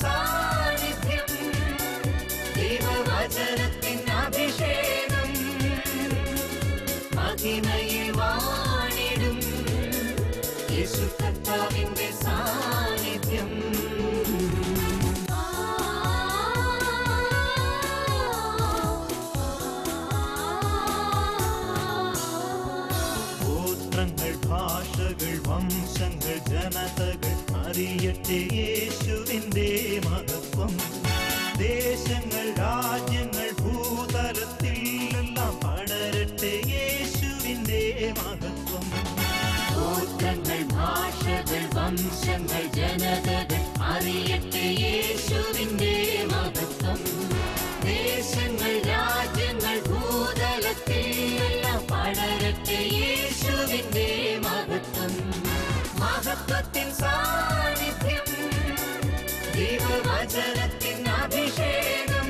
സാന്നിധ്യം ദൈവവചനത്തിൻ അഭിഷേകം വാണിടും സാന്നിധ്യം. ഭാഷകൾ വംശങ്ങൾ ജനതകൾ അറിയട്ടെ യേശുവിന്റെ മഹത്വം. ദേശങ്ങൾ രാജ്യങ്ങൾ ഭൂതലത്തിലെല്ലാം പടരട്ടെ യേശുവിന്റെ മഹത്വം. ഗോത്രങ്ങൾ ഭാഷകൾ വംശങ്ങൾ ജനതകൾ അറിയട്ടെ യേശുവിന്റെ സാന്നിധ്യം അഭിഷേകം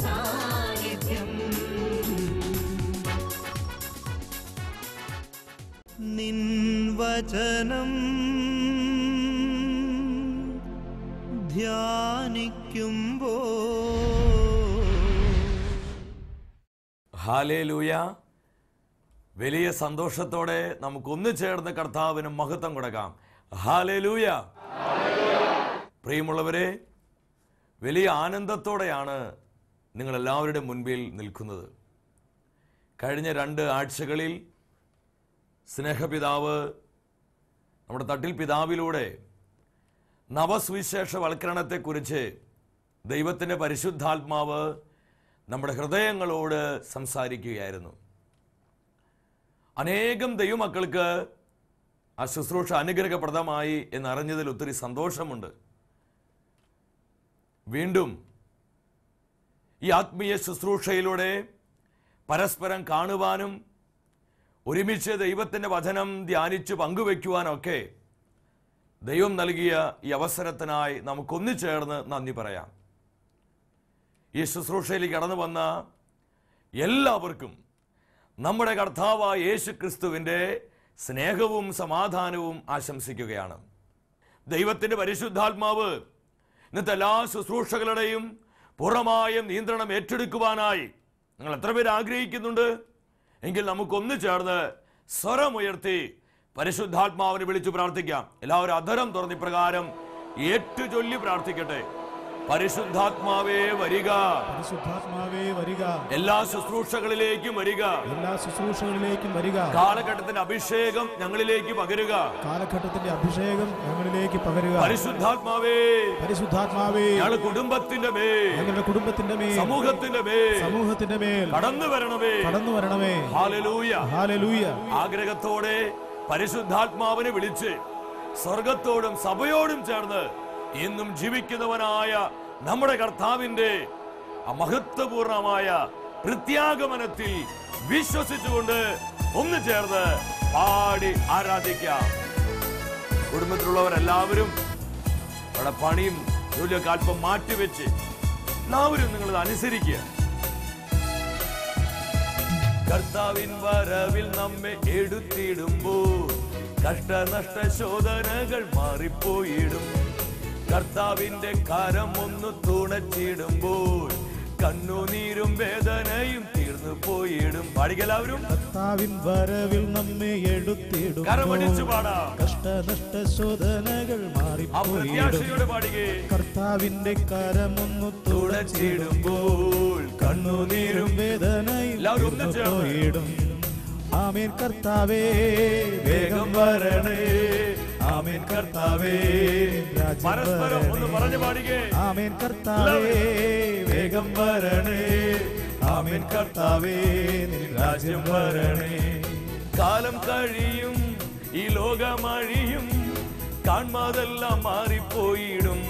സാന്നിധ്യം. നിൻ വചനം ധ്യാനിക്കുമ്പോ ഹാലേലൂയ. വലിയ സന്തോഷത്തോടെ നമുക്കൊന്നു ചേർന്ന് കർത്താവിന് മഹത്വം കൊടുക്കാം. ഹാലേലൂയ. പ്രിയമുള്ളവരെ വലിയ ആനന്ദത്തോടെയാണ് നിങ്ങളെല്ലാവരുടെ മുൻപിൽ നിൽക്കുന്നത്. കഴിഞ്ഞ രണ്ട് ആഴ്ചകളിൽ സ്നേഹപിതാവ് നമ്മുടെ തട്ടിൽ പിതാവിലൂടെ നവസുവിശേഷവൽക്കരണത്തെക്കുറിച്ച് ദൈവത്തിന്റെ പരിശുദ്ധാത്മാവ് നമ്മുടെ ഹൃദയങ്ങളോട് സംസാരിക്കുകയായിരുന്നു. അനേകം ദൈവമക്കൾക്ക് ആ ശുശ്രൂഷ അനുഗ്രഹപ്രദമായി എന്നറിഞ്ഞതിൽ ഒത്തിരി സന്തോഷമുണ്ട്. വീണ്ടും ഈ ആത്മീയ ശുശ്രൂഷയിലൂടെ പരസ്പരം കാണുവാനും ഒരുമിച്ച് ദൈവത്തിന്റെ വചനം ധ്യാനിച്ച് പങ്കുവയ്ക്കുവാനൊക്കെ ദൈവം നൽകിയ ഈ അവസരത്തിനായി നമുക്കൊന്നു ചേർന്ന് നന്ദി പറയാം. ഈ ശുശ്രൂഷയിലേക്ക് കടന്നു വന്ന എല്ലാവർക്കും നമ്മുടെ കർത്താവായ യേശു ക്രിസ്തുവിന്റെ സ്നേഹവും സമാധാനവും ആശംസിക്കുകയാണ്. ദൈവത്തിന്റെ പരിശുദ്ധാത്മാവ് ഇന്നത്തെ എല്ലാ ശുശ്രൂഷകളുടെയും പൂർണമായ നിയന്ത്രണം ഏറ്റെടുക്കുവാനായി നിങ്ങൾ എത്ര പേര് ആഗ്രഹിക്കുന്നുണ്ട്? എങ്കിൽ നമുക്കൊന്നു ചേർന്ന് സ്വരമുയർത്തി പരിശുദ്ധാത്മാവിനെ വിളിച്ചു പ്രാർത്ഥിക്കാം. എല്ലാവരും അധരം തുറന്നി പ്രകാരം ഏറ്റു ചൊല്ലി പ്രാർത്ഥിക്കട്ടെ. പരിശുദ്ധാത്മാവേ വരിക. പരിശുദ്ധാത്മാവേ വരിക. എല്ലാ ശുശ്രൂഷകളിലേക്കും വരിക. എല്ലാ ശുശ്രൂഷകളിലേക്കും വരിക. കാലഘട്ടത്തിന്റെ അഭിഷേകം ഞങ്ങളിലേക്ക് പകരുക. കാലഘട്ടത്തിന്റെ അഭിഷേകം ഞങ്ങളിലേക്ക് പകരുക. പരിശുദ്ധാത്മാവേ. പരിശുദ്ധാത്മാവേ. ഞങ്ങളുടെ കുടുംബത്തിന്റെ മേൽ. ഞങ്ങളുടെ കുടുംബത്തിന്റെ മേൽ. സമൂഹത്തിന്റെ മേൽ. സമൂഹത്തിന്റെ മേൽ. കടന്നു വരണമേ. കടന്നു വരണമേ. ഹാലലൂയ. ഹാലലൂയ. ആഗ്രഹത്തോടെ പരിശുദ്ധാത്മാവിനെ വിളിച്ച് സ്വർഗത്തോടും സഭയോടും ചേർന്ന് ഇന്നും ജീവിക്കുന്നവനായ നമ്മുടെ കർത്താവിന്റെ മഹത്വപൂർണമായ പ്രത്യാഗമനത്തിൽ വിശ്വസിച്ചുകൊണ്ട് ഒന്ന് ചേർന്ന് പാടി ആരാധിക്കാം. കുടുംബത്തിലുള്ളവരെല്ലാവരും അവിടെ പണിയും ജോലിയൊക്കെ അല്പം മാറ്റിവെച്ച് എല്ലാവരും നിങ്ങളത് അനുസരിക്കുക. കർത്താവിൻ വരവിൽ നമ്മെ എടുത്തിടുമ്പോൾ കഷ്ടനഷ്ട ശോധനകൾ മാറിപ്പോയിടും. കർത്താവിന്റെ കരം ഒന്ന് തുണച്ചിടുമ്പോൾ കണ്ണുനീരും വേദനയും തീർന്നു പോയിടും. പാടിക്കലാവരും കർത്താവിൻ വരവിൽ നമ്മെ എടുത്തിടും കരമടിച്ചു പാടാം. കഷ്ടനഷ്ട ശോധനകൾ മാറി മാറിപ്പോയിടും. പ്രത്യാശയോടെ പാടുകേ. കർത്താവിന്റെ കരമൊന്നു തുണച്ചിടുമ്പോൾ കണ്ണുനീരും വേദനയും ഒന്ന് പോയിടും. ആമേൻ കർത്താവേ വേഗം വരണേ. ആമേൻ കർത്താവേ. പരസ്പരം ഒന്ന് പറഞ്ഞു പാടിക്കേ. ആമേൻ കർത്താവേ. വേഗം വരണേ. ആമേൻ കർത്താവേ. നിൻ രാജ്യം വരണേ. കാലം കഴിയും ഈ ലോകമഴിയും കാൺമാതെല്ലാം മാറിപ്പോയിടും.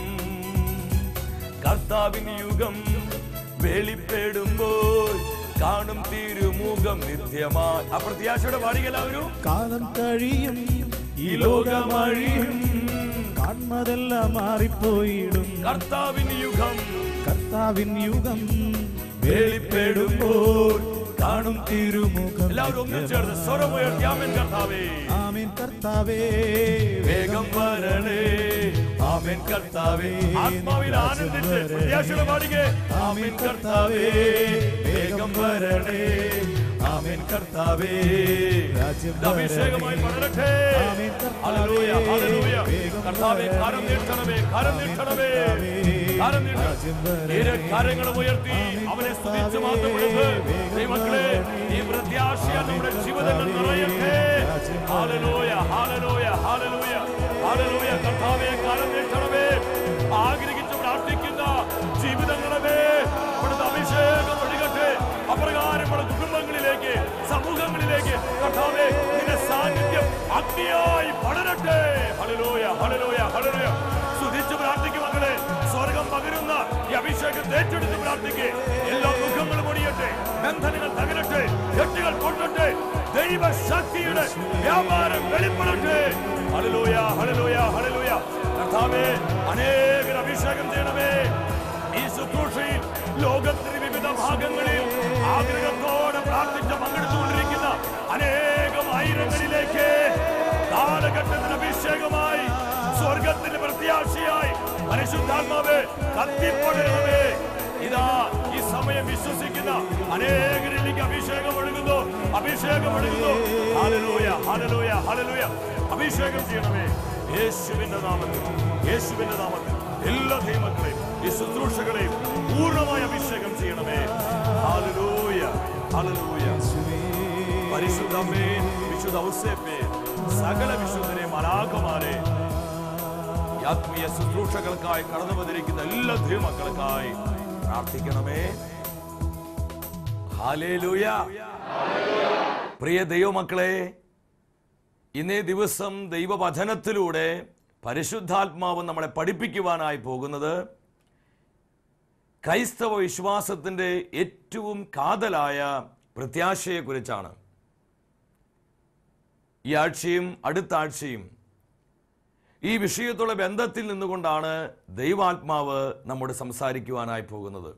കർത്താവിൻ യുഗം വെളിപ്പെടുമ്പോൾ കാണും തിരുമുഖം നിത്യമായി. അപ്രത്യാശയുടെ പാടികളാവരും കാലം കഴിയും ഈ ലോകമഴിയും കാൺമതെല്ലാം മാറിപ്പോയിടും. കർത്താവിൻ യുഗം കർത്താവിൻ യുഗം വെളിപ്പെടുമ്പോൾ കാണും തിരുമുഖം എല്ലാവരും ഒന്നും ചേർന്ന് സ്വരമുയർത്തി ആമേൻ കർത്താവേ. ആമേൻ കർത്താവേ വേഗം വരണേ. ആമേൻ കർത്താവേ. ആത്മാവിൽ ആനന്ദിച്ച് പ്രത്യാശയുടെ പാടികെ ആമേൻ കർത്താവേ വേഗം വരണേ. ആമേൻ. കർത്താവേ അഭിഷേകമായി ആമേൻ ഹല്ലേലൂയ, ഹല്ലേലൂയ. കർത്താവേ കരം നീട്ടണമേ കരം നീട്ടണമേ. കരം നീട്ടണമേ ഇരു കരങ്ങളും ഉയർത്തി അവനെ സ്തുതിച്ച് മാത്രം ദൈവങ്ങളെ ഈ പ്രത്യാശയ നമ്മുടെ ജീവിതങ്ങൾ നിറയട്ടെ. Hallelujah hallelujah hallelujah. ഹല്ലേലൂയ കർത്താവേ അഗ്നിയായി പടരട്ടെ. Hallelujah hallelujah hallelujah. സ്തുതിച്ച് പ്രാർത്ഥിക്കും മകളെ സ്വർഗം പകരുന്ന ഈ അഭിഷേകം ഏറ്റെടുത്ത് പ്രാർത്ഥിക്കേ. എല്ലാ മുഖങ്ങളും ഒടിയട്ടെ. ബന്ധനങ്ങൾ തകരട്ടെ. കെട്ടുകൾ കൊണ്ടട്ടെ ദൈവശക്തിയുടെ വ്യാപാരം വെളിപ്പെടട്ടെ. ഹല്ലേലൂയ ഹല്ലേലൂയ ഹല്ലേലൂയ. കർത്താവേ അനേകർ അഭിഷേകം ചെയ്യണമേ. ഈ ശുശ്രൂഷയിൽ ലോകത്തിന് വിവിധ ഭാഗങ്ങളിൽ ആഗ്രഹത്തോടെ പ്രാർത്ഥിച്ച് പങ്കെടുത്തുകൊണ്ടിരിക്കുന്ന. അനേകം ആയിരങ്ങളിലേക്ക് കാലഘട്ടത്തിന് അഭിഷേകമായി സ്വർഗത്തിന് പ്രത്യാശയായി പരിശുദ്ധാത്മാവ് കത്തിപ്പടരണമേ ഇതാ ഈ സമയം വിശ്വസിക്കുന്ന അനേകരിലേക്ക് അഭിഷേകം ഒഴുകുന്നു അഭിഷേകം ഒഴുകുന്നു. ഹാലലൂയ ഹാലലൂയ ഹാലലൂയ അഭിഷേകം ചെയ്യണമേ. യേശുവിന്റെ നാമത്തിൽ യേശുവിന്റെ നാമത്തിൽ എല്ലാ ദൈവങ്ങളെയും ഈ ശുശ്രൂഷകളെയും പൂർണമായി അഭിഷേകം ചെയ്യണമേ. ഹാലലൂയ ഹാലലൂയ പരിശുദ്ധമേ വിശുദ്ധ സകല വിശുദ്ധരെ മലാഖമാരെ ആത്മീയ ശുശ്രൂഷകൾക്കായി കടന്നു വന്നിരിക്കുന്ന എല്ലാ ദൈവമക്കൾക്കായി പ്രാർത്ഥിക്കണമേ. പ്രിയ ദൈവമക്കളെ ഇന്നേ ദിവസം ദൈവവചനത്തിലൂടെ പരിശുദ്ധാത്മാവ് നമ്മളെ പഠിപ്പിക്കുവാനായി പോകുന്നത് ക്രൈസ്തവ വിശ്വാസത്തിന്റെ ഏറ്റവും കാതലായ പ്രത്യാശയെക്കുറിച്ചാണ്. ഈ ആഴ്ചയും അടുത്ത ആഴ്ചയും ഈ വിഷയത്തുള്ള ബന്ധത്തിൽ നിന്നുകൊണ്ടാണ് ദൈവാത്മാവ് നമ്മോട് സംസാരിക്കുവാനായി പോകുന്നത്.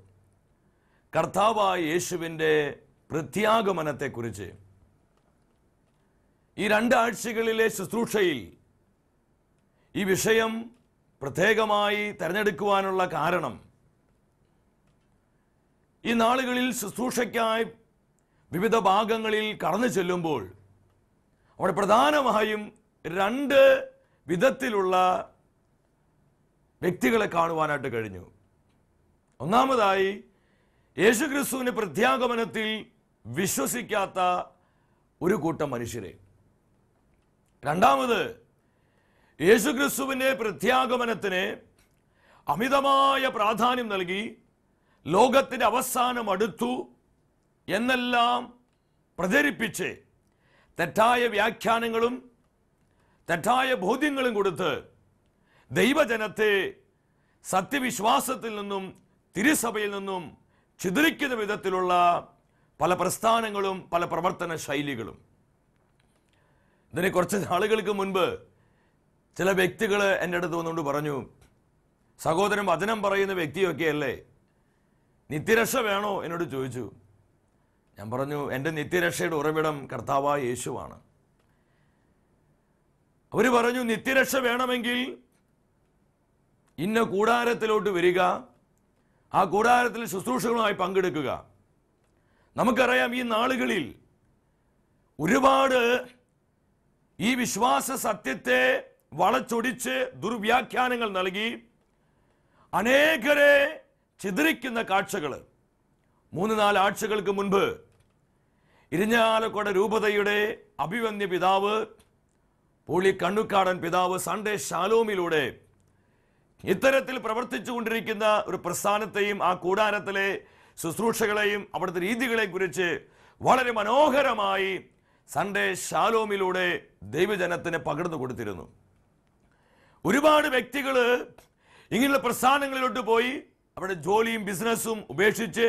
കർത്താവായ യേശുവിന്റെ പ്രത്യാഗമനത്തെക്കുറിച്ച്. ഈ രണ്ടാഴ്ചകളിലെ ശുശ്രൂഷയിൽ ഈ വിഷയം പ്രത്യേകമായി തിരഞ്ഞെടുക്കുവാനുള്ള കാരണം. ഈ നാളുകളിൽ ശുശ്രൂഷയ്ക്കായി വിവിധ ഭാഗങ്ങളിൽ കടന്നു ചെല്ലുമ്പോൾ അവിടെ പ്രധാനമായും രണ്ട് വിധത്തിലുള്ള വ്യക്തികളെ കാണുവാനായിട്ട് കഴിഞ്ഞു. ഒന്നാമതായി യേശുക്രിസ്തുവിന്റെ പ്രത്യാഗമനത്തിൽ വിശ്വസിക്കാത്ത ഒരു കൂട്ടം മനുഷ്യരെ. രണ്ടാമത് യേശുക്രിസ്തുവിന്റെ പ്രത്യാഗമനത്തിന് അമിതമായ പ്രാധാന്യം നൽകി ലോകത്തിന്റെ അവസാനം അടുത്തു എന്നെല്ലാം പ്രചരിപ്പിച്ച് തെറ്റായ വ്യാഖ്യാനങ്ങളും തെറ്റായ ബോധ്യങ്ങളും കൊടുത്ത് ദൈവജനത്തെ സത്യവിശ്വാസത്തിൽ നിന്നും തിരുസഭയിൽ നിന്നും ചിതറിക്കുന്ന വിധത്തിലുള്ള പല പ്രസ്ഥാനങ്ങളും പല പ്രവർത്തന ശൈലികളും. ഇതിന് കുറച്ച് നാളുകൾക്ക് മുൻപ് ചില വ്യക്തികൾ എന്റെ അടുത്ത് വന്നുകൊണ്ട് പറഞ്ഞു സഹോദരൻ വചനം പറയുന്ന വ്യക്തിയൊക്കെയല്ലേ? നിത്യരക്ഷ വേണോ? എന്നോട് ചോദിച്ചു. ഞാൻ പറഞ്ഞു എന്റെ നിത്യരക്ഷയുടെ ഉറവിടം കർത്താവായ യേശുവാണ്. അവർ പറഞ്ഞു നിത്യരക്ഷ വേണമെങ്കിൽ ഇന്ന കൂടാരത്തിലോട്ട് വരിക ആ കൂടാരത്തിൽ ശുശ്രൂഷകളുമായി പങ്കെടുക്കുക. നമുക്കറിയാം ഈ നാളുകളിൽ ഒരുപാട് ഈ വിശ്വാസ സത്യത്തെ വളച്ചൊടിച്ച് ദുർവ്യാഖ്യാനങ്ങൾ നൽകി അനേകരെ ചിതറിക്കുന്ന കാഴ്ചകൾ മൂന്ന് നാല് ആഴ്ചകൾക്ക് മുൻപ് ഇരിഞ്ഞാലക്കുട രൂപതയുടെ അഭിവന്യ പിതാവ് പുളി കണ്ണുക്കാടൻ പിതാവ് സൺഡേ ഷാലോമിലൂടെ ഇത്തരത്തിൽ പ്രവർത്തിച്ചു കൊണ്ടിരിക്കുന്ന ഒരു പ്രസ്ഥാനത്തെയും ആ കൂടാരത്തിലെ ശുശ്രൂഷകളെയും അവിടുത്തെ രീതികളെയും കുറിച്ച് വളരെ മനോഹരമായി സൺഡേ ഷാലോമിലൂടെ ദൈവജനത്തിന് പകർന്നു കൊടുത്തിരുന്നു. ഒരുപാട് വ്യക്തികൾ ഇങ്ങനെയുള്ള പ്രസ്ഥാനങ്ങളിലോട്ട് പോയി. അവിടെ ജോലിയും ബിസിനസ്സും ഉപേക്ഷിച്ച്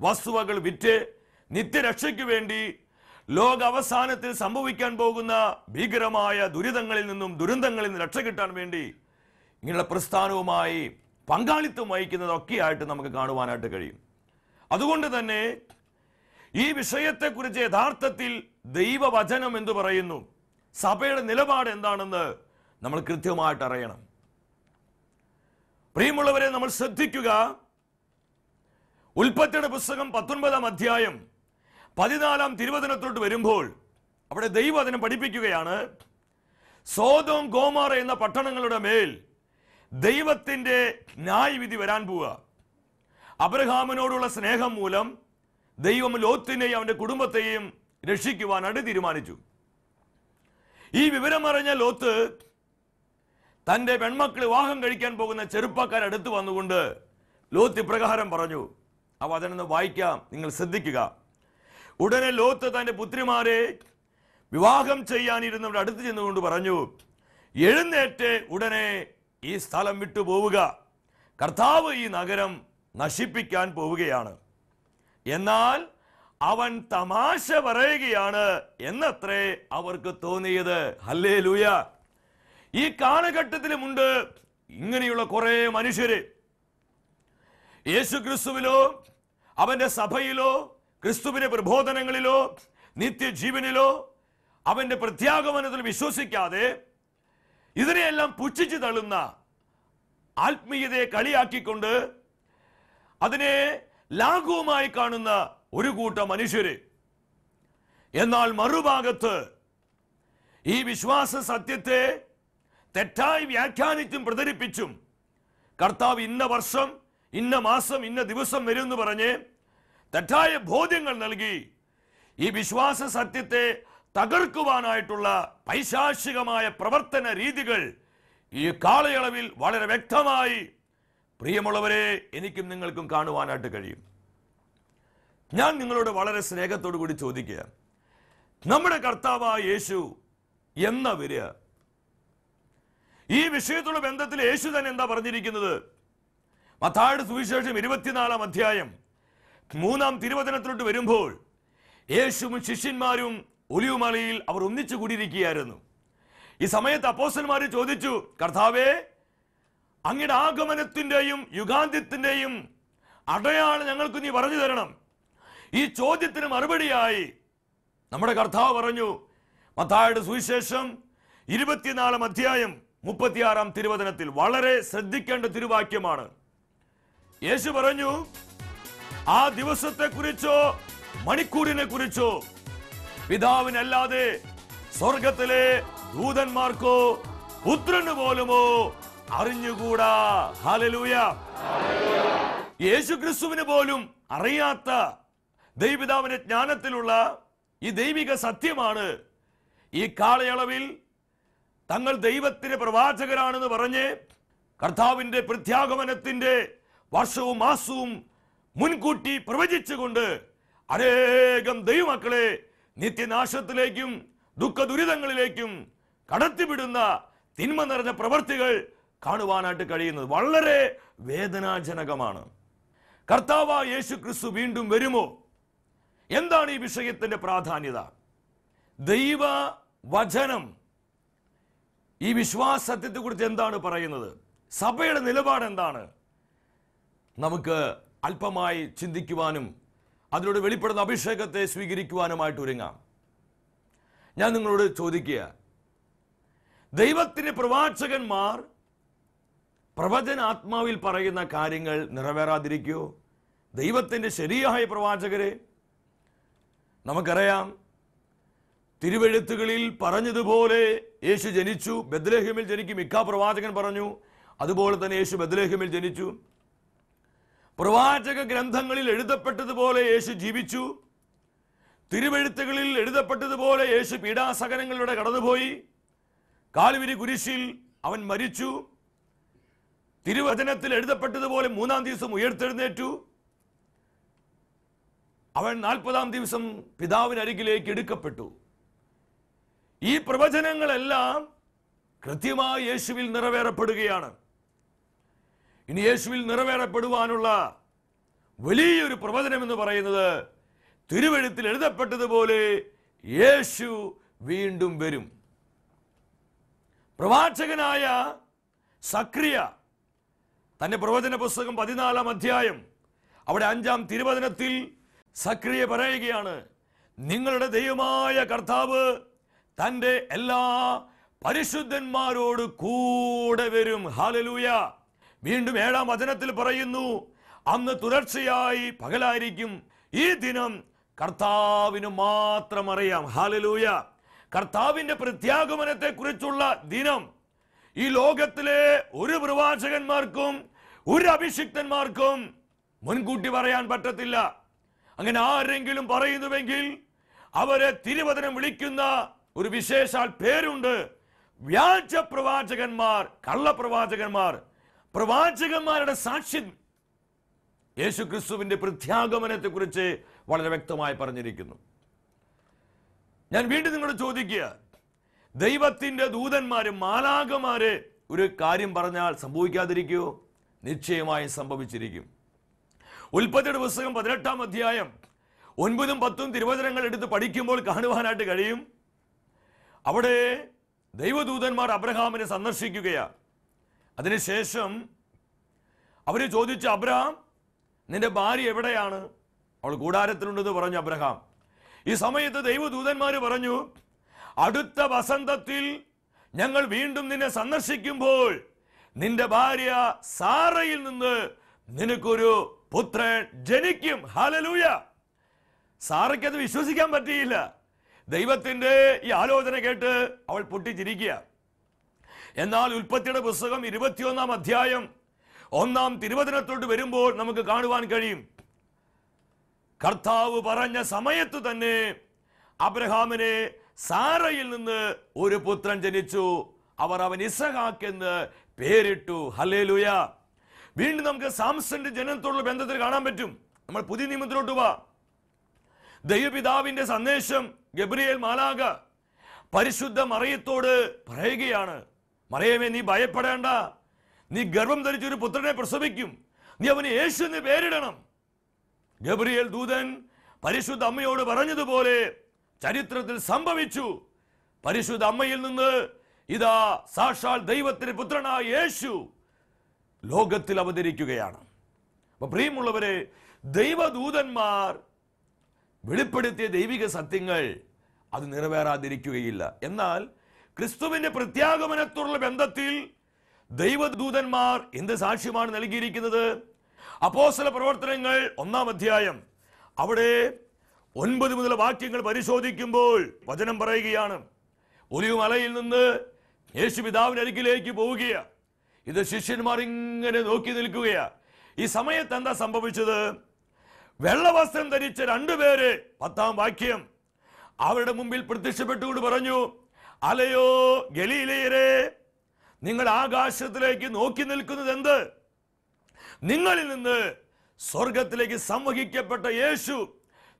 വസ്തുവകൾ വിറ്റ് നിത്യരക്ഷയ്ക്ക് വേണ്ടി ലോക അവസാനത്തിൽ സംഭവിക്കാൻ പോകുന്ന ഭീകരമായ ദുരിതങ്ങളിൽ നിന്നും ദുരന്തങ്ങളിൽ നിന്ന് രക്ഷ കിട്ടാൻ വേണ്ടി ഇങ്ങനെയുള്ള പ്രസ്ഥാനവുമായി പങ്കാളിത്തം വഹിക്കുന്നതൊക്കെയായിട്ട് നമുക്ക് കാണുവാനായിട്ട് കഴിയും. അതുകൊണ്ട് തന്നെ ഈ വിഷയത്തെക്കുറിച്ച് യഥാർത്ഥത്തിൽ ദൈവവചനം എന്ന് പറയുന്നു. സഭയുടെ നിലപാട് എന്താണെന്ന് നമ്മൾ കൃത്യമായിട്ട് അറിയണം. പ്രിയമുള്ളവരെ നമ്മൾ ശ്രദ്ധിക്കുക. ഉൽപ്പത്തിയുടെ പുസ്തകം പത്തൊൻപതാം അധ്യായം പതിനാലാം തിരുവചനത്തോട്ട് വരുമ്പോൾ അവിടെ അതിനെ പഠിപ്പിക്കുകയാണ്. സോതോം ഗോമാറ എന്ന പട്ടണങ്ങളുടെ മേൽ ദൈവത്തിന്റെ ന്യായവിധി വരാൻ പോവുക. അബ്രഹാമിനോടുള്ള സ്നേഹം മൂലം ദൈവം ലോത്തിനെയും അവന്റെ കുടുംബത്തെയും രക്ഷിക്കുവാനായിട്ട് തീരുമാനിച്ചു. ഈ വിവരമറിഞ്ഞ ലോത്ത് തന്റെ പെൺമക്കൾ വിവാഹം കഴിക്കാൻ പോകുന്ന ചെറുപ്പക്കാരടുത്ത് വന്നുകൊണ്ട് ലോത്ത് ഇപ്രകാരം പറഞ്ഞു. ആ അതിനൊന്ന് വായിക്കാം നിങ്ങൾ ശ്രദ്ധിക്കുക. ഉടനെ ലോത്ത് തന്റെ പുത്രിമാരെ വിവാഹം ചെയ്യാനിരുന്നവരുടെ അടുത്ത് ചെന്നുകൊണ്ട് പറഞ്ഞു എഴുന്നേറ്റ് ഉടനെ ഈ സ്ഥലം വിട്ടു പോവുക. കർത്താവ് ഈ നഗരം നശിപ്പിക്കാൻ പോവുകയാണ്. എന്നാൽ അവൻ തമാശ പറയുകയാണ് എന്നത്രേ അവർക്ക് തോന്നിയത്. ഹല്ലേ ലൂയ ഈ കാലഘട്ടത്തിലുമുണ്ട് ഇങ്ങനെയുള്ള കുറെ മനുഷ്യര്. യേശുക്രിസ്തുവിലോ അവന്റെ സഭയിലോ ക്രിസ്തുവിന്റെ പ്രബോധനങ്ങളിലോ നിത്യജീവനിലോ അവന്റെ പ്രത്യാഗമനത്തിൽ വിശ്വസിക്കാതെ ഇതിനെയെല്ലാം പുച്ഛിച്ചു തള്ളുന്ന ആത്മീയതയെ കളിയാക്കിക്കൊണ്ട് അതിനെ ലാഘവമായി കാണുന്ന ഒരു കൂട്ടം മനുഷ്യര്. എന്നാൽ മറുഭാഗത്ത് ഈ വിശ്വാസ സത്യത്തെ തെറ്റായി വ്യാഖ്യാനിച്ചും പ്രചരിപ്പിച്ചും കർത്താവ് ഇന്ന വർഷം ഇന്ന മാസം ഇന്ന ദിവസം വരും എന്ന് പറഞ്ഞ് തെറ്റായ ബോധ്യങ്ങൾ നൽകി. ഈ വിശ്വാസ സത്യത്തെ തകർക്കുവാനായിട്ടുള്ള പൈശാചികമായ പ്രവർത്തന രീതികൾ ഈ കാലയളവിൽ വളരെ വ്യക്തമായി പ്രിയമുള്ളവരെ എനിക്കും നിങ്ങൾക്കും കാണുവാനായിട്ട് കഴിയും. ഞാൻ നിങ്ങളോട് വളരെ സ്നേഹത്തോടു കൂടി ചോദിക്കുക. നമ്മുടെ കർത്താവായ യേശു എന്ന വരിക ഈ വിഷയത്തുള്ള ബന്ധത്തിൽ യേശു തന്നെ എന്താ പറഞ്ഞിരിക്കുന്നത്? മത്തായുടെ സുവിശേഷം ഇരുപത്തിനാലാം അധ്യായം മൂന്നാം തിരുവചനത്തിലോട്ട് വരുമ്പോൾ യേശുവും ശിഷ്യന്മാരും ഒലിവുമലയിൽ അവർ ഒന്നിച്ചു കൂടിയിരിക്കുകയായിരുന്നു. ഈ സമയത്ത് അപ്പോസന്മാർ ചോദിച്ചു കർത്താവേ അങ്ങയുടെ ആഗമനത്തിന്റെയും യുഗാന്ത്യത്തിന്റെയും അടയാളം ഞങ്ങൾക്ക് നീ പറഞ്ഞു തരണം. ഈ ചോദ്യത്തിന് മറുപടിയായി നമ്മുടെ കർത്താവ് പറഞ്ഞു മത്തായുടെ സുവിശേഷം ഇരുപത്തിനാലാം അധ്യായം മുപ്പത്തിയാറാം തിരുവചനത്തിൽ വളരെ ശ്രദ്ധിക്കേണ്ട തിരുവാക്യമാണ്. യേശു പറഞ്ഞു ആ ദിവസത്തെ കുറിച്ചോ മണിക്കൂറിനെ കുറിച്ചോ പിതാവിനല്ലാതെ സ്വർഗത്തിലെ ദൂതന്മാർക്കോ പുത്രന് പോലുമോ അറിഞ്ഞുകൂടാ. യേശു ക്രിസ്തുവിന് പോലും അറിയാത്ത ദൈവപിതാവിന്റെ ജ്ഞാനത്തിലുള്ള ഈ ദൈവിക സത്യമാണ് ഈ കാലയളവിൽ തങ്ങൾ ദൈവത്തിന്റെ പ്രവാചകരാണെന്ന് പറഞ്ഞ് കർത്താവിന്റെ പ്രത്യാഗമനത്തിന്റെ വർഷവും മാസവും മുൻകൂട്ടി പ്രവചിച്ചുകൊണ്ട് അനേകം ദൈവമക്കളെ നിത്യനാശത്തിലേക്കും ദുഃഖ ദുരിതങ്ങളിലേക്കും കടത്തിവിടുന്ന തിന്മ നിറഞ്ഞ പ്രവൃത്തികൾ കാണുവാനായിട്ട് കഴിയുന്നത് വളരെ വേദനാജനകമാണ്. കർത്താവ യേശു ക്രിസ്തു വീണ്ടും വരുമോ? എന്താണ് ഈ വിഷയത്തിന്റെ പ്രാധാന്യത? ദൈവ വചനം ഈ വിശ്വാസത്യത്തെ കുറിച്ച് എന്താണ് പറയുന്നത്? സഭയുടെ നിലപാട് എന്താണ് നമുക്ക് അല്പമായി ചിന്തിക്കുവാനും അതിലൂടെ വെളിപ്പെടുന്ന അഭിഷേകത്തെ സ്വീകരിക്കുവാനുമായിട്ട് ഒരുങ്ങാം. ഞാൻ നിങ്ങളോട് ചോദിക്കുക ദൈവത്തിന്റെ പ്രവാചകന്മാർ പ്രവചന ആത്മാവിൽ പറയുന്ന കാര്യങ്ങൾ നിറവേറാതിരിക്കോ. ദൈവത്തിന്റെ ശരിയായ പ്രവാചകരെ നമുക്കറിയാം തിരുവെഴുത്തുകളിൽ പറഞ്ഞതുപോലെ യേശു ജനിച്ചു ബദ്ലേഹമിൽ ജനിക്കും. മിക്ക പ്രവാചകൻ പറഞ്ഞു അതുപോലെ തന്നെ യേശു ബദ്ലേഹമിൽ ജനിച്ചു. പ്രവാചക ഗ്രന്ഥങ്ങളിൽ എഴുതപ്പെട്ടതുപോലെ യേശു ജീവിച്ചു. തിരുവെഴുത്തുകളിൽ എഴുതപ്പെട്ടതുപോലെ യേശു പീഡാസകനങ്ങളിലൂടെ കടന്നുപോയി. കാൽവിരി കുരിശിൽ അവൻ മരിച്ചു. തിരുവചനത്തിൽ എഴുതപ്പെട്ടതുപോലെ മൂന്നാം ദിവസം ഉയർത്തെഴുന്നേറ്റു. അവൻ നാൽപ്പതാം ദിവസം പിതാവിനരികിലേക്ക് എടുക്കപ്പെട്ടു. ഈ പ്രവചനങ്ങളെല്ലാം കൃത്യമായി യേശുവിൽ നിറവേറപ്പെടുകയാണ്. ഇനി യേശുവിൽ നിറവേറപ്പെടുവാനുള്ള വലിയൊരു പ്രവചനം എന്ന് പറയുന്നത് തിരുവഴുത്തിൽ എഴുതപ്പെട്ടതുപോലെ യേശു വീണ്ടും വരും. പ്രവാചകനായ സക്രിയ തന്റെ പ്രവചന പുസ്തകം പതിനാലാം അധ്യായം അവിടെ അഞ്ചാം തിരുവചനത്തിൽ സക്രിയ പറയുകയാണ് നിങ്ങളുടെ ദൈവമായ കർത്താവ് തന്റെ എല്ലാ പരിശുദ്ധന്മാരോട് കൂടെ വരും. ഹാലലൂയ. വീണ്ടും ഏഴാം വചനത്തിൽ പറയുന്നു അന്ന് തുടർച്ചയായി പകലായിരിക്കും. ഈ ദിനം കർത്താവിന് മാത്രം അറിയാം. ഹാലലൂയ കർത്താവിന്റെ പ്രത്യാഗമനത്തെ കുറിച്ചുള്ള ദിനം. ഈ ലോകത്തിലെ ഒരു പ്രവാചകന്മാർക്കും ഒരു അഭിഷിക്തന്മാർക്കും മുൻകൂട്ടി പറയാൻ പറ്റത്തില്ല. അങ്ങനെ ആരെങ്കിലും പറയുന്നുവെങ്കിൽ അവരെ തിരുവചനം വിളിക്കുന്ന ഒരു വിശേഷാൽ പേരുണ്ട്. വ്യാജ പ്രവാചകന്മാർ കള്ളപ്രവാചകന്മാർ. പ്രവാചകന്മാരുടെ സാക്ഷ്യം യേശു ക്രിസ്തുവിന്റെ പ്രത്യാഗമനത്തെക്കുറിച്ച് വളരെ വ്യക്തമായി പറഞ്ഞിരിക്കുന്നു. ഞാൻ വീണ്ടും നിങ്ങളോട് ചോദിക്കുക ദൈവത്തിന്റെ ദൂതന്മാർ മാലാകമാര് ഒരു കാര്യം പറഞ്ഞാൽ സംഭവിക്കാതിരിക്കുമോ നിശ്ചയമായും സംഭവിച്ചിരിക്കും. ഉൽപ്പത്തിയുടെ പുസ്തകം പതിനെട്ടാം അധ്യായം ഒൻപതും പത്തും തിരുവചനങ്ങൾ എടുത്ത് പഠിക്കുമ്പോൾ കാണുവാനായിട്ട് കഴിയും. അവിടെ ദൈവദൂതന്മാർ അബ്രഹാമിനെ സന്ദർശിക്കുകയാണ്. അതിനുശേഷം അവർ ചോദിച്ചു അബ്രഹാം നിന്റെ ഭാര്യ എവിടെയാണ്? അവൾ കൂടാരത്തിലുണ്ടെന്ന് പറഞ്ഞു അബ്രഹാം. ഈ സമയത്ത് ദൈവദൂതന്മാർ പറഞ്ഞു അടുത്ത വസന്തത്തിൽ ഞങ്ങൾ വീണ്ടും നിന്നെ സന്ദർശിക്കുമ്പോൾ നിന്റെ ഭാര്യ സാറയിൽ നിന്ന് നിനക്കൊരു പുത്രൻ ജനിക്കും. ഹാലലൂയ സാറയ്ക്ക് അത് വിശ്വസിക്കാൻ പറ്റിയില്ല. ദൈവത്തിന്റെ ഈ ആലോചന കേട്ട് അവൾ പൊട്ടിച്ചിരിക്കുക. എന്നാൽ ഉൽപ്പത്തിയുടെ പുസ്തകം ഇരുപത്തിയൊന്നാം അധ്യായം ഒന്നാം തിരുവചനത്തോട്ട് വരുമ്പോൾ നമുക്ക് കാണുവാൻ കഴിയും. കർത്താവ് പറഞ്ഞ സമയത്ത് തന്നെ അബ്രഹാമിനെ സാറയിൽ നിന്ന് ഒരു പുത്രൻ ജനിച്ചു. അവർ അവൻ ഇസഹാക്ക് എന്ന് പേരിട്ടു. ഹല്ലേലൂയ. വീണ്ടും നമുക്ക് സാംസന്റെ ജനനത്തോടുള്ള ബന്ധത്തിൽ കാണാൻ പറ്റും. നമ്മൾ പുതിയ നിയമത്തിലോട്ട് വാ ദൈവപിതാവിന്റെ സന്ദേശം ഗബ്രിയേൽ മാലാക പരിശുദ്ധ മറിയത്തോട് പറയുകയാണ്. മറിയമേ നീ ഭയപ്പെടേണ്ട. നീ ഗർഭം ധരിച്ചൊരു പുത്രനെ പ്രസവിക്കും. നീ അവന് യേശു എന്ന് പേരിടണം. ഗബ്രിയേൽ ദൂതൻ പരിശുദ്ധ അമ്മയോട് പറഞ്ഞതുപോലെ ചരിത്രത്തിൽ സംഭവിച്ചു. പരിശുദ്ധ അമ്മയിൽ നിന്ന് ഇതാ സാക്ഷാൽ ദൈവത്തിന്റെ പുത്രനായ യേശു ലോകത്തിൽ അവതരിക്കുകയാണ്. അപ്പൊ പ്രിയമുള്ളവരെ ദൈവദൂതന്മാർ വെളിപ്പെടുത്തിയ ദൈവിക സത്യങ്ങൾ അത് നിറവേറാതിരിക്കുകയില്ല. എന്നാൽ ക്രിസ്തുവിന്റെ പ്രത്യാഗമനത്തോടുള്ള ബന്ധത്തിൽ ദൈവദൂതന്മാർ എന്ത് സാക്ഷ്യമാണ് നൽകിയിരിക്കുന്നത്? അപ്പോസല പ്രവർത്തനങ്ങൾ ഒന്നാം അധ്യായം. അവിടെ ഒൻപത് മുതൽ വാക്യങ്ങൾ പരിശോധിക്കുമ്പോൾ വചനം പറയുകയാണ്. ഒലിവ് മലയിൽ നിന്ന് യേശു പിതാവിന് അരികിലേക്ക് പോവുകയാ. ഇത് ശിഷ്യന്മാർ ഇങ്ങനെ നോക്കി നിൽക്കുകയാ. ഈ സമയത്ത് എന്താ സംഭവിച്ചത്? വെള്ളവസ്ത്രം ധരിച്ച രണ്ടുപേര് പത്താം വാക്യം അവരുടെ മുമ്പിൽ പ്രത്യക്ഷപ്പെട്ടുകൊണ്ട് പറഞ്ഞു അലയോ ഗലീലയരെ നിങ്ങൾ ആകാശത്തിലേക്ക് നോക്കി നിൽക്കുന്നത് എന്ത്? നിങ്ങളിൽ നിന്ന് സ്വർഗത്തിലേക്ക് സംവഹിക്കപ്പെട്ട യേശു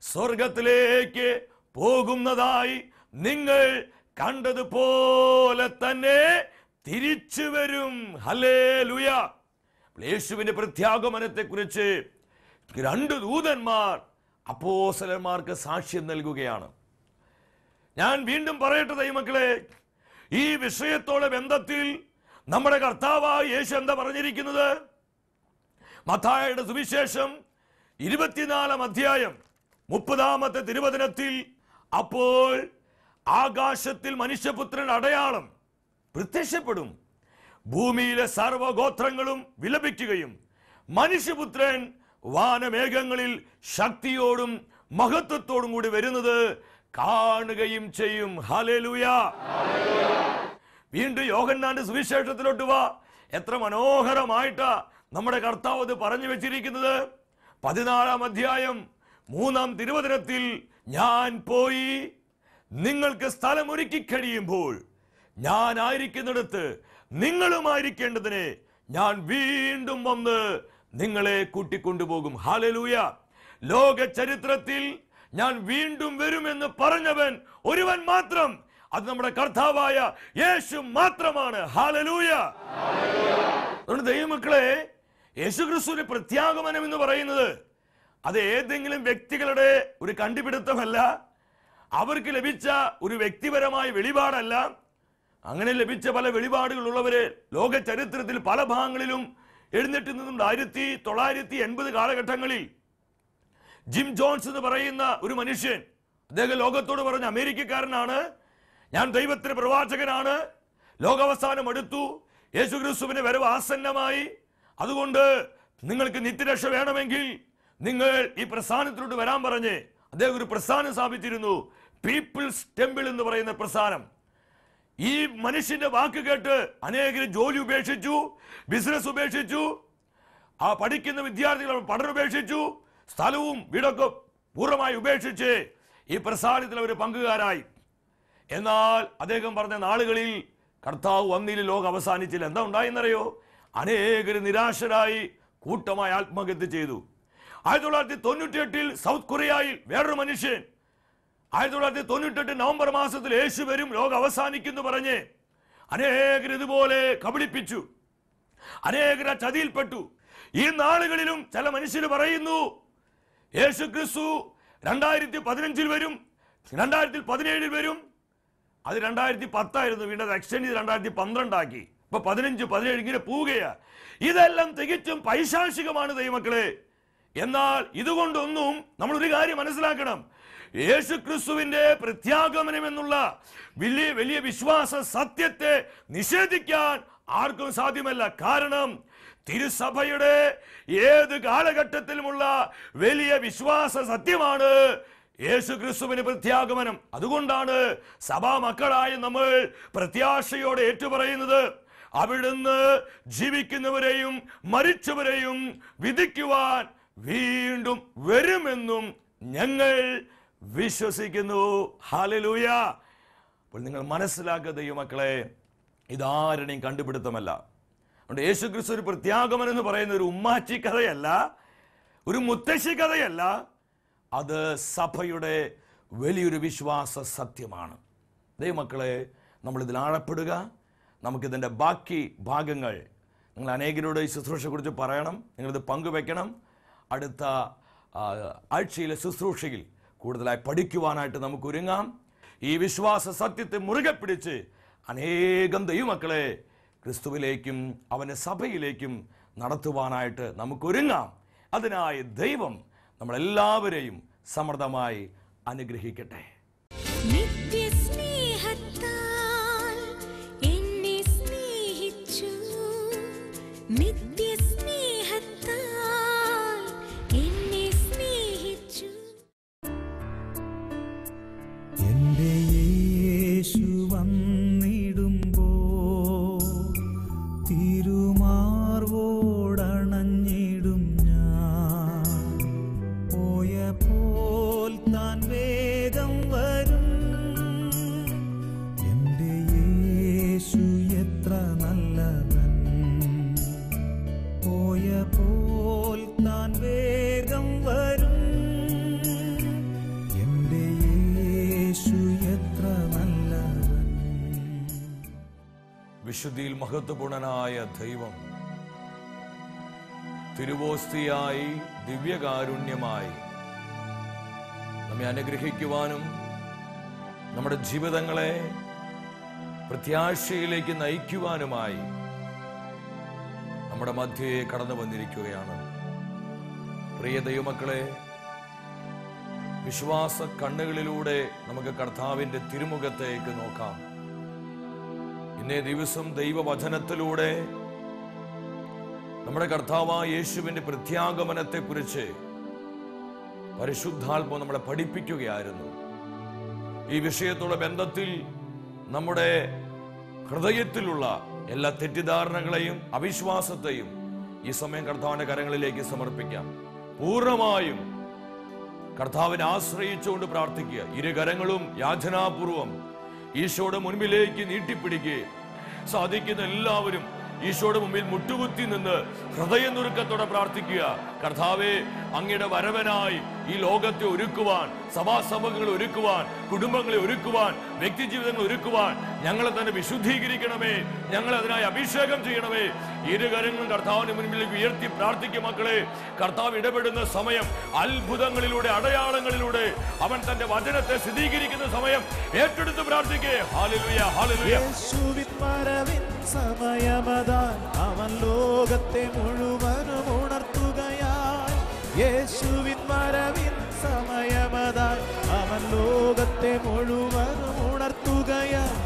സ്വർഗത്തിലേക്ക് പോകുന്നതായി നിങ്ങൾ കണ്ടതുപോലെ തന്നെ തിരിച്ചു വരും. ഹലേ ലുയ യേശുവിന്റെ പ്രത്യാഗമനത്തെ കുറിച്ച് രണ്ട് ദൂതന്മാർ അപ്പോസലന്മാർക്ക് സാക്ഷ്യം നൽകുകയാണ്. ഞാൻ വീണ്ടും പറയട്ടെ ദൈവമക്കളെ ഈ വിഷയത്തോടെ ബന്ധത്തിൽ നമ്മുടെ കർത്താവായ യേശു എന്താ പറഞ്ഞിരിക്കുന്നത്? മഥായയുടെ സുവിശേഷം ഇരുപത്തിനാലാം അധ്യായം മുപ്പതാമത്തെ തിരുവചനത്തിൽ അപ്പോൾ ആകാശത്തിൽ മനുഷ്യപുത്രൻ അടയാളം പ്രത്യക്ഷപ്പെടും ഭൂമിയിലെ സർവഗോത്രങ്ങളും വിലപിക്കുകയും മനുഷ്യപുത്രൻ വാനമേഘങ്ങളിൽ ശക്തിയോടും മഹത്വത്തോടും കൂടി വരുന്നത് കാണുകയും ചെയ്യും. ഹലലുയ വീണ്ടും യോഗന്നാന്റെ സുവിശേഷത്തിലോട്ട് വാ. എത്ര മനോഹരമായിട്ടാ നമ്മുടെ കർത്താവ് ഇത് പറഞ്ഞു വെച്ചിരിക്കുന്നത്. പതിനാലാം അധ്യായം മൂന്നാം തിരുവചനത്തിൽ ഞാൻ പോയി നിങ്ങൾക്ക് സ്ഥലമൊരുക്കി കഴിയുമ്പോൾ ഞാൻ ആയിരിക്കുന്നിടത്ത് നിങ്ങളുമായിരിക്കേണ്ടതിന് ഞാൻ വീണ്ടും വന്ന് നിങ്ങളെ കൂട്ടിക്കൊണ്ടുപോകും. ഹാലലൂയ ലോക ചരിത്രത്തിൽ ഞാൻ വീണ്ടും വരുമെന്ന് പറഞ്ഞവൻ ഒരുവൻ മാത്രം. അത് നമ്മുടെ കർത്താവായ യേശു മാത്രമാണ്. ഹാലലൂയ അതുകൊണ്ട് ദൈവമക്കളെ യേശുക്രിസ്തുവിന്റെ പ്രത്യാഗമനം എന്ന് പറയുന്നത് അത് ഏതെങ്കിലും വ്യക്തികളുടെ ഒരു കണ്ടുപിടുത്തമല്ല. അവർക്ക് ലഭിച്ച ഒരു വ്യക്തിപരമായ വെളിപാടല്ല. അങ്ങനെ ലഭിച്ച പല വെളിപാടുകളുള്ളവരെ ലോക ചരിത്രത്തിൽ പല ഭാഗങ്ങളിലും എഴുന്നേറ്റ് നിന്നും ആയിരത്തി തൊള്ളായിരത്തി എൺപത് കാലഘട്ടങ്ങളിൽ ജിം ജോൺസ് എന്ന് പറയുന്ന ഒരു മനുഷ്യൻ അദ്ദേഹം ലോകത്തോട് പറഞ്ഞ അമേരിക്കക്കാരനാണ്. ഞാൻ ദൈവത്തിന് പ്രവാചകനാണ്. ലോകാവസാനം എടുത്തു. യേശു ക്രിസ്തുവിന് വരവ് ആസന്നമായി. അതുകൊണ്ട് നിങ്ങൾക്ക് നിത്യരക്ഷ വേണമെങ്കിൽ നിങ്ങൾ ഈ പ്രസ്ഥാനത്തിലോട്ട് വരാൻ പറഞ്ഞ് അദ്ദേഹം ഒരു പ്രസ്ഥാനം സ്ഥാപിച്ചിരുന്നു. പീപ്പിൾസ് ടെമ്പിൾ എന്ന് പറയുന്ന പ്രസ്ഥാനം. ഈ മനുഷ്യന്റെ വാക്ക് കേട്ട് അനേകർ ജോലി ഉപേക്ഷിച്ചു ബിസിനസ് ഉപേക്ഷിച്ചു ആ പഠിക്കുന്ന വിദ്യാർത്ഥികൾ പഠനം ഉപേക്ഷിച്ചു സ്ഥലവും വീടൊക്കെ പൂർണമായി ഉപേക്ഷിച്ച് ഈ പ്രസാദത്തിൽ അവർ പങ്കുകാരായി. എന്നാൽ അദ്ദേഹം പറഞ്ഞ നാളുകളിൽ കർത്താവ് വന്നില്ല ലോകം അവസാനിച്ചില്ല. എന്താ ഉണ്ടായെന്നറിയോ? അനേകർ നിരാശരായി കൂട്ടമായി ആത്മഹത്യ ചെയ്തു. ആയിരത്തി തൊള്ളായിരത്തി തൊണ്ണൂറ്റി എട്ടിൽ സൗത്ത് കൊറിയയിൽ വേറൊരു മനുഷ്യൻ. ആയിരത്തി തൊള്ളായിരത്തി തൊണ്ണൂറ്റെട്ട് നവംബർ മാസത്തിൽ യേശു വരും ലോകം അവസാനിക്കുന്നു പറഞ്ഞ് അനേകർ ഇതുപോലെ കബളിപ്പിച്ചു. അനേകർ ആ ചതിയിൽപ്പെട്ടു. ഈ നാളുകളിലും ചില മനുഷ്യർ പറയുന്നു യേശു ക്രിസ്തു രണ്ടായിരത്തി പതിനഞ്ചിൽ വരും രണ്ടായിരത്തി പതിനേഴിൽ വരും. അത് രണ്ടായിരത്തി പത്തായിരുന്നു വീണ്ടും എക്സ്റ്റൻഡ് ചെയ്ത് രണ്ടായിരത്തി പന്ത്രണ്ടാക്കി ഇപ്പൊ പതിനഞ്ച് പതിനേഴ് ഇങ്ങനെ പോവുകയാണ് ഇതെല്ലാം തികച്ചും പൈശാചികമാണ് ദൈവമക്കളെ. എന്നാൽ ഇതുകൊണ്ടൊന്നും നമ്മൾ ഒരു കാര്യം മനസ്സിലാക്കണം. യേശു ക്രിസ്തുവിന്റെ പ്രത്യാഗമനം എന്നുള്ള വലിയ വലിയ വിശ്വാസ സത്യത്തെ നിഷേധിക്കാൻ ആർക്കും സാധ്യമല്ല. കാരണം തിരുസഭയുടെ ഏത് കാലഘട്ടത്തിലുമുള്ള വലിയ വിശ്വാസ സത്യമാണ് യേശു ക്രിസ്തുവിന് പ്രത്യാഗമനം. അതുകൊണ്ടാണ് സഭാ മക്കളായി നമ്മൾ പ്രത്യാശയോടെ ഏറ്റുപറയുന്നത്. അവിടുന്ന് ജീവിക്കുന്നവരെയും മരിച്ചവരെയും വിധിക്കുവാൻ വീണ്ടും വരുമെന്നും ഞങ്ങൾ വിശ്വസിക്കുന്നു. ഹാലലൂയ അപ്പോൾ നിങ്ങൾ മനസ്സിലാക്കുക ദൈവമക്കളെ ഇതാരുടെയും കണ്ടുപിടുത്തമല്ല. അതുകൊണ്ട് യേശു ക്രിസ്തു ഒരു പ്രത്യാഗമനം എന്ന് പറയുന്ന ഒരു ഉമ്മാച്ചി കഥയല്ല ഒരു മുത്തശ്ശി കഥയല്ല അത് സഭയുടെ വലിയൊരു വിശ്വാസ സത്യമാണ്. ദൈവമക്കളെ നമ്മൾ ഇതിൽ ആഴപ്പെടുക. നമുക്കിതിന്റെ ബാക്കി ഭാഗങ്ങൾ നിങ്ങൾ അനേകരോട് ഈ ശുശ്രൂഷയെക്കുറിച്ച് പറയണം നിങ്ങളിത് പങ്കുവെക്കണം. അടുത്ത ആഴ്ചയിലെ ശുശ്രൂഷയിൽ കൂടുതലായി പഠിക്കുവാനായിട്ട് നമുക്ക് ഒരുങ്ങാം ഈ വിശ്വാസ സത്യത്തെ മുറുകെ പിടിച്ച് അനേകം ദൈവമക്കളെ ക്രിസ്തുവിലേക്കും അവന്റെ സഭയിലേക്കും നടത്തുവാനായിട്ട് നമുക്കൊരുങ്ങാം. അതിനായി ദൈവം നമ്മളെല്ലാവരെയും സമൃദ്ധമായി അനുഗ്രഹിക്കട്ടെ. മഹത്വപൂർണനായ ദൈവം. തിരുവോസ്തിയായി ദിവ്യകാരുണ്യമായി നമ്മെ അനുഗ്രഹിക്കുവാനും നമ്മുടെ ജീവിതങ്ങളെ പ്രത്യാശയിലേക്ക് നയിക്കുവാനുമായി നമ്മുടെ മധ്യയെ കടന്നു വന്നിരിക്കുകയാണ്. പ്രിയ ദൈവമക്കളെ വിശ്വാസ കണ്ണുകളിലൂടെ നമുക്ക് കർത്താവിന്റെ തിരുമുഖത്തേക്ക് നോക്കാം. ഇന്നേ ദിവസം ദൈവവചനത്തിലൂടെ നമ്മുടെ കർത്താവായ പ്രത്യാഗമനത്തെ കുറിച്ച് പരിശുദ്ധാത്മ നമ്മളെ പഠിപ്പിക്കുകയായിരുന്നു. ഈ വിഷയത്തോടെ ബന്ധത്തിൽ നമ്മുടെ ഹൃദയത്തിലുള്ള എല്ലാ തെറ്റിദ്ധാരണകളെയും അവിശ്വാസത്തെയും ഈ സമയം കർത്താവിന്റെ കരങ്ങളിലേക്ക് സമർപ്പിക്കാം. പൂർണമായും കർത്താവിനെ ആശ്രയിച്ചുകൊണ്ട് പ്രാർത്ഥിക്കുക. ഇരു കരങ്ങളും യാചനാപൂർവം ഈശോയുടെ മുൻപിലേക്ക് നീട്ടിപ്പിടിക്കുക സാധിക്കുന്ന എല്ലാവരും ഈശോയുടെ മുമ്പിൽ മുട്ടുകുത്തി നിന്ന് ഹൃദയ നുറുക്കത്തോടെ പ്രാർത്ഥിക്കുക. കർത്താവെ അങ്ങയുടെ വരവനായി ഈ ലോകത്തെ ഒരുക്കുവാൻ സഭാസഭകൾ ഒരുക്കുവാൻ കുടുംബങ്ങളെ ഒരുക്കുവാൻ വ്യക്തി ജീവിതങ്ങൾ ഒരുക്കുവാൻ ഞങ്ങളെ തന്നെ വിശുദ്ധീകരിക്കണമേ. ഞങ്ങളെ അതിനായി അഭിഷേകം ചെയ്യണമേ. ഇരു കരങ്ങളും കർത്താവിന് മുൻപിലേക്ക് ഉയർത്തി പ്രാർത്ഥിക്കും മക്കളെ. കർത്താവ് ഇടപെടുന്ന സമയം അത്ഭുതങ്ങളിലൂടെ അടയാളങ്ങളിലൂടെ അവൻ തന്റെ വചനത്തെ സ്ഥിരീകരിക്കുന്ന സമയം ഏറ്റെടുത്ത് പ്രാർത്ഥിക്കേ. ഹാലലുയ അവൻ ലോകത്തെ മുഴുവനും യേശുവിൻ മരവിൻ സമയമതായി. അവൻ ലോകത്തെ മുഴുവനും ഉണർത്തുകയായി. തന്റെ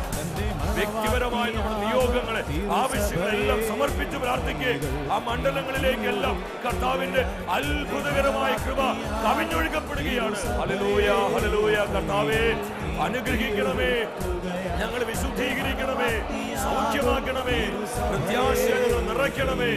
വ്യക്തിപരമായ നമ്മുടെ നിയോഗങ്ങളെ ആവശ്യങ്ങളെല്ലാം സമർപ്പിച്ച് പ്രാർത്ഥിക്കുക ആ മണ്ഡലങ്ങളിലേക്കെല്ലാം കർത്താവിന്റെ അത്ഭുതകരമായ കൃപ കവിഞ്ഞൊഴുകപ്പെടുകയാണ്. ഹലലൂയ ഹലലൂയ കർത്താവേ അനുഗ്രഹിക്കണമേ ഞങ്ങൾ വിശുദ്ധീകരിക്കണമേ സൗഖ്യമാക്കണമേ പ്രത്യാശകൾ നിറയ്ക്കണമേ.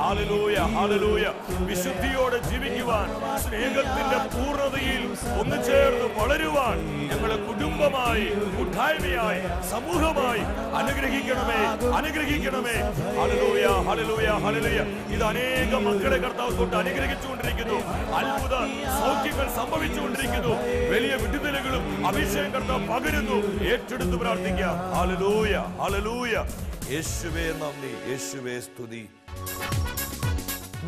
ഹാലലൂയ ഹാലലൂയ വിശുദ്ധിയോടെ ജീവിക്കുവാൻ സ്നേഹത്തിന്റെ പൂർണതയിൽ ഒന്നു ചേർന്ന് വളരുവാൻ ഞങ്ങളെ കുടുംബമായി കൂട്ടായ്മയായി സമൂഹമായി അനുഗ്രഹിക്കണമേ അനുഗ്രഹിക്കണമേ. ഹലലൂയ ഹലലൂയ ഹലലൂയ ഇത് അനേക മക്കളെ കർത്താവ് തൊട്ട് അനുഗ്രഹിച്ചുകൊണ്ടിരിക്കുന്നു. അത്ഭുത സൗഖ്യങ്ങൾ സംഭവിച്ചുകൊണ്ടിരിക്കുന്നു. വലിയ വിടുതലുകളും അഭിഷേകം കർത്താവ് പകരുന്നു. ഏറ്റെടുത്ത് പ്രാർത്ഥിക്കാം ഹലലൂയ ഹലലൂയ യേശുവേ നന്ദി യേശുവേ സ്തുതി.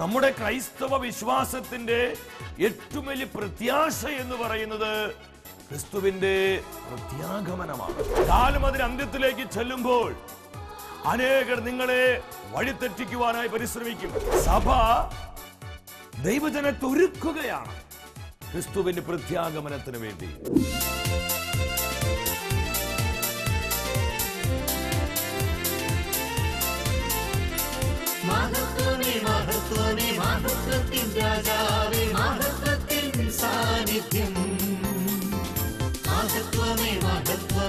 നമ്മുടെ ക്രൈസ്തവ വിശ്വാസത്തിന്റെ ഏറ്റവും വലിയ പ്രത്യാശ എന്ന് പറയുന്നത് ക്രിസ്തുവിന്റെ പ്രത്യാഗമനമാണ്. കാലം അതിന് അന്ത്യത്തിലേക്ക് ചെല്ലുമ്പോൾ അനേകർ നിങ്ങളെ വഴിതെറ്റിക്കുവാനായി പരിശ്രമിക്കും. സഭ ദൈവജനത്തെ ഒരുക്കുകയാണ് ക്രിസ്തുവിന്റെ പ്രത്യാഗമനത്തിന് വേണ്ടി.